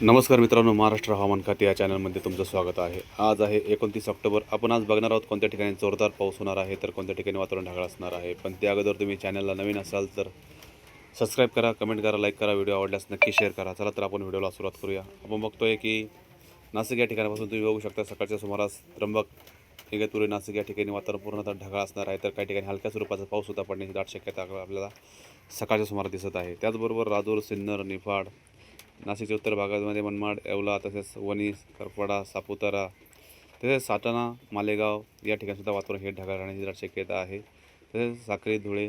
नमस्कार मित्रांनो महाराष्ट्र हवामान खाते या चॅनलमध्ये तुमचं स्वागत आहे. आज आहे एकोणतीस ऑक्टोबर. आपण आज बघणार आहोत कोणत्या ठिकाणी जोरदार पाऊस होणार आहे तर कोणत्या ठिकाणी वातावरण ढगाळ असणार आहे. पण त्या अगोदर तुम्ही चॅनलला नवीन असाल तर सबस्क्राईब करा कमेंट करा लाईक करा व्हिडिओ आवडल्यास नक्की शेअर करा. चला तर आपण व्हिडिओला सुरुवात करूया. आपण बघतोय की नाशिक या ठिकाणापासून तुम्ही बघू शकता सकाळच्या सुमारास त्र्यंबक इगतपुरी नाशिक या ठिकाणी वातावरण पूर्णतः ढगाळ असणार आहे तर काही ठिकाणी हलक्या स्वरूपाचा पाऊस सुद्धा पडण्याची दाट शक्यता आपल्याला सकाळच्या सुमारास दिसत आहे. त्याचबरोबर राजूर सिन्नर निफाड नाशिकच्या उत्तर भागामध्ये मनमाड येवला तसेच वणी करपडा सापुतारा तसेच साताना मालेगाव या ठिकाणीसुद्धा वातावरण हे ढगाळ राहण्याची दाट शक्यता आहे. तसेच साखरी धुळे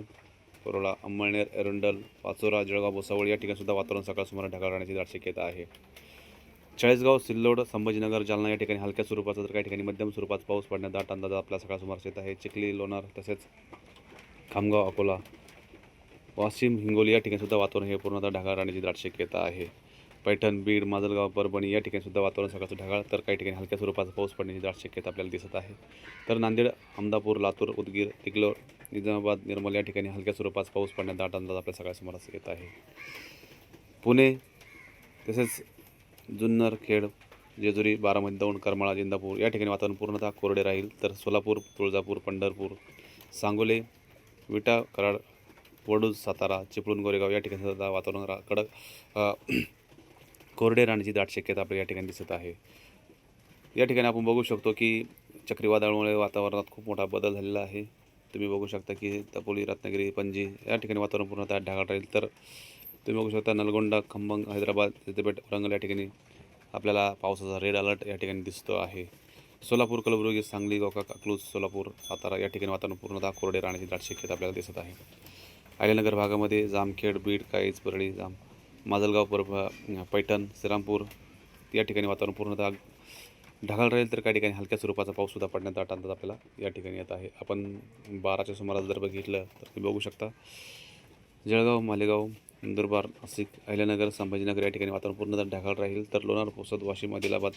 परोळा अंमळनेर एरंडल पाचोरा जळगाव भुसावळ या ठिकाणीसुद्धा वातावरण सकाळ सुमारे ढगाळ राहण्याची दाट शक्यता आहे. चाळीसगाव सिल्लोड संभाजीनगर जालना या ठिकाणी हलक्या स्वरूपाचा तर काही ठिकाणी मध्यम स्वरूपात पाऊस पडण्याचा दाट अंदाज आपल्या सकाळ सुमारास येत आहे. चिखली लोणार तसेच खामगाव अकोला वाशिम हिंगोली या ठिकाणीसुद्धा वातावरण हे पूर्णतः ढगाळ राहण्याची दाट शक्यता आहे. पैठण बीड माजलगाव परभणी या ठिकाणी सुद्धा वातावरण सकाळचं ढगाळ तर काही ठिकाणी हलक्या स्वरूपाचा पाऊस पडण्याची दाट शक्यता आपल्याला दिसत आहे. तर नांदेड अहमदापूर लातूर उदगीर तिकलोर निजामाबाद निर्मल या ठिकाणी हलक्या स्वरूपाचा पाऊस पडण्यात दाट अंदाज आपल्या सकाळ सुमारास येत आहे. पुणे तसेच जुन्नर खेड जेजुरी बारामती दौंड करमाळा जिंदापूर या ठिकाणी वातावरण पूर्णतः कोरडे राहील. तर सोलापूर तुळजापूर पंढरपूर सांगोले विटा कराड वडूज सातारा चिपळूण गोरेगाव या ठिकाणी सुद्धा वातावरण कडक कोरडे राहण्याची दाट शक्यता आपल्या या ठिकाणी दिसत आहे. या ठिकाणी आपण बघू शकतो की चक्रीवादळामुळे वातावरणात खूप मोठा बदल झालेला आहे. तुम्ही बघू शकता की दापोली रत्नागिरी पणजी या ठिकाणी वातावरण पूर्णतः ढगाळ राहील. तर तुम्ही बघू शकता नलगोंडा खंबंग हैदराबाद सिद्धपेठ वरंगल या ठिकाणी आपल्याला पावसाचा रेड अलर्ट या ठिकाणी दिसतो आहे. सोलापूर कलबुर्गी सांगली गोका अकलूज सोलापूर सातारा या ठिकाणी वातावरण पूर्णतः कोरडे राहण्याची दाट शक्यता आपल्याला दिसत आहे. आयल्यानगर भागामध्ये जामखेड बीड काईज परळी जाम माजलगाव पर पैठण श्रीरामपूर या ठिकाणी वातावरण पूर्णतः ढगाळ राहील तर काही ठिकाणी हलक्या स्वरूपाचा पाऊससुद्धा पडण्यात दाट अंदाज आपल्याला या ठिकाणी येत आहे. आपण बाराच्या सुमारास जर बघितलं तर तुम्ही बघू शकता जळगाव मालेगाव नंदुरबार नाशिक अहिल्यानगर संभाजीनगर या ठिकाणी वातावरण पूर्णतः ढगाळ राहील तर लोणार पोसद वाशिम आदिलाबाद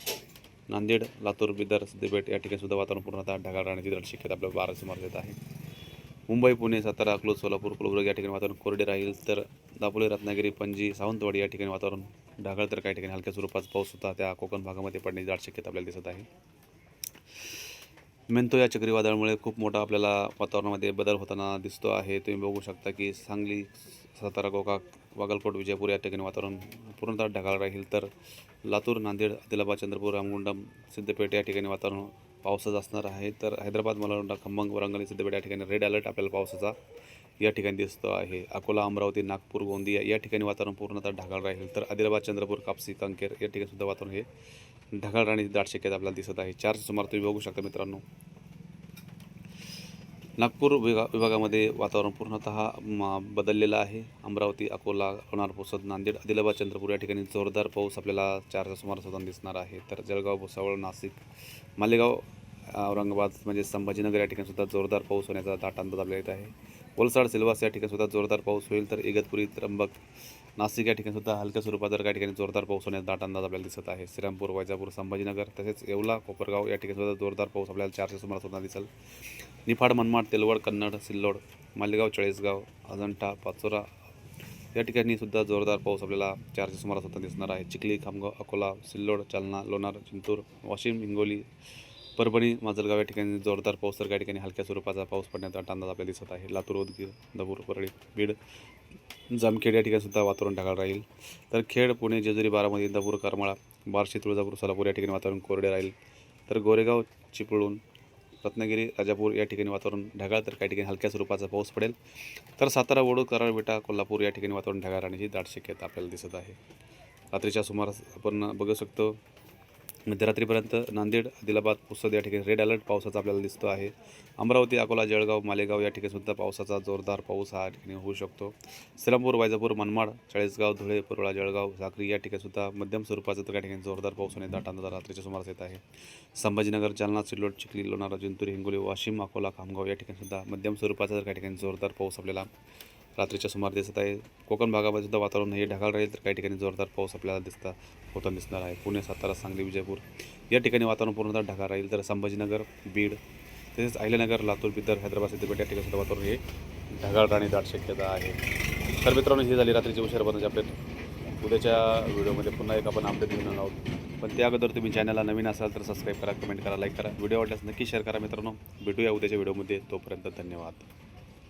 नांदेड लातूर बिदर सिद्धपेठ या ठिकाणी सुद्धा वातावरण पूर्णतः ढगाळ राहण्याची दाट शक्यता आपल्याला बारा सुमारास येत आहे. मुंबई पुणे सातारा अकलूज सोलापूर कुलबुर्ग या ठिकाणी वातावरण कोरडे राहील तर दापोली रत्नागिरी पणजी सावंतवाडी या ठिकाणी वातावरण ढगाळ तर काही ठिकाणी हलक्या स्वरूपाचा पाऊस होता. त्या कोकण भागामध्ये पडण्याची दाट शक्यता आपल्याला दिसत आहे. मेंतो या चक्रीवादळामुळे खूप मोठा आपल्याला वातावरणामध्ये बदल होताना दिसतो आहे. तुम्ही बघू शकता की सांगली सातारा गोकाक वागलकोट विजयपूर या ठिकाणी वातावरण पूर्णतः ढगाळ राहील. तर लातूर नांदेड आदिलाबाद चंद्रपूर रामगुंडम सिद्धपेठ या ठिकाणी वातावरण पावसाचं असणार आहे. तर हैदराबाद मलगोंडा खंबंग वरंगल सिद्धपेठ या ठिकाणी रेड अलर्ट आपल्याला पावसाचा या ठिकाणी दिसतो आहे. अकोला अमरावती नागपूर गोंदिया या ठिकाणी वातावरण पूर्णतः ढगाळ राहील. तर आदिलाबाद चंद्रपूर कापसी कंकेर या ठिकाणी सुद्धा वातावरण हे ढगाळ राहण्याची दाट शक्यता आपल्याला दिसत आहे. चारच्या सुमार तुम्ही बघू शकता मित्रांनो. नागपूर विभा विभागामध्ये वातावरण पूर्णतः म, बदललेलं आहे. अमरावती अकोला लोणार पोसद नांदेड आदिलाबाद चंद्रपूर या ठिकाणी जोरदार पाऊस आपल्याला चारच्या सुमारास होताना दिसणार आहे. तर जळगाव भुसावळ नाशिक मालेगाव औरंगाबाद म्हणजे संभाजीनगर या ठिकाणी सुद्धा जोरदार पाऊस होण्याचा दाट अंदाज आपल्याला येत आहे. वलसाड सिल्वास या ठिकाणी सुद्धा जोरदार पाऊस होईल. तर इगतपुरी त्र्यंबक नाशिक या ठिकाणी सुद्धा हलक्या स्वरूपात जर काही ठिकाणी जोरदार पाऊस होण्याचा दाट अंदाज आपल्याला दिसत आहे. श्रीरामपूर वैजापूर संभाजीनगर तसेच येवला कोपरगाव या ठिकाणी सुद्धा जोरदार पाऊस आपल्याला चारशे सुमारास होताना दिसेल. निफाड मनमाड तेलवड कन्नड सिल्लोड मालेगाव चाळीसगाव अजंठा पाचोरा या ठिकाणी सुद्धा जोरदार पाऊस आपल्याला चारशे सुमारास होताना दिसणार आहे. चिखली खामगाव अकोला सिल्लोड जालना लोणार चिंतूर वाशिम हिंगोली परभणी माजलगाव या ठिकाणी जोरदार पाऊस तर काही ठिकाणी हलक्या स्वरूपाचा पाऊस पडण्याचा अंदाज आपल्याला दिसत आहे. लातूर उदगीर दबूर परळी बीड जामखेड या ठिकाणी सुद्धा वातावरण ढगाळ राहील. तर खेड पुणे जेजुरी बारामती इंदापूर करमाळा बार्शी तुळजापूर सोलापूर या ठिकाणी वातावरण कोरडे राहील. तर गोरेगाव चिपळूण रत्नागिरी राजापूर या ठिकाणी वातावरण ढगाळ तर काही ठिकाणी हलक्या स्वरूपाचा पाऊस पडेल. तर सातारा वडूद कराड बेटा कोल्हापूर या ठिकाणी वातावरण ढगाळ राहण्याची दाट शक्यता आपल्याला दिसत आहे. रात्रीच्या सुमारास आपण बघू शकतो मध्यरात्रीपर्यंत नांदेड आदिलाबाद पुसद या ठिकाणी रेड अलर्ट पावसाचा आपल्याला दिसतो आहे. अमरावती अकोला जळगाव मालेगाव या ठिकाणी सुद्धा पावसाचा जोरदार पाऊस हा ठिकाणी होऊ शकतो. श्रीरामपूर वैजापूर मनमाड चाळीसगाव धुळे परोळा जळगाव साक्री या ठिकाणी सुद्धा मध्यम स्वरूपाचा तर काही ठिकाणी जोरदार पाऊस होणे दाट अंदाज रात्रीच्या सुमारास येत आहे. संभाजीनगर जालना सिल्लोड चिखली लोणारा जिंतूर हिंगोली वाशिम अकोला खामगाव या ठिकाणी सुद्धा मध्यम स्वरूपाचा तर काही ठिकाणी जोरदार पाऊस आपल्याला रात्रीच्या सुमार दिसत आहे. कोकण भागामध्ये सुद्धा वातावरण हे ढगाळ राहील तर काही ठिकाणी जोरदार पाऊस आपल्याला दिसता होताना दिसणार आहे. पुणे सातारा सांगली विजयपूर या ठिकाणी वातावरण पूर्णतः ढगाळ राहील तर संभाजीनगर बीड तसेच अहिल्यानगर लातूर बिदर हैदराबाद सिद्धपेठ या ठिकाणी सुद्धा वातावरण हे ढगाळ राहणे दाट शक्यता आहे. तर मित्रांनो ही झाली रात्रीची उशीर आपल्या उद्याच्या व्हिडिओमध्ये पुन्हा एक आपण अपडेट घेऊन आहोत. पण त्या अगोदर तुम्ही चॅनलला नवीन असाल तर सबस्क्राईब करा कमेंट करा लाईक करा. व्हिडिओ वाटल्यास नक्की शेअर करा मित्रांनो. भेटूया उद्याच्या व्हिडिओमध्ये. तोपर्यंत धन्यवाद.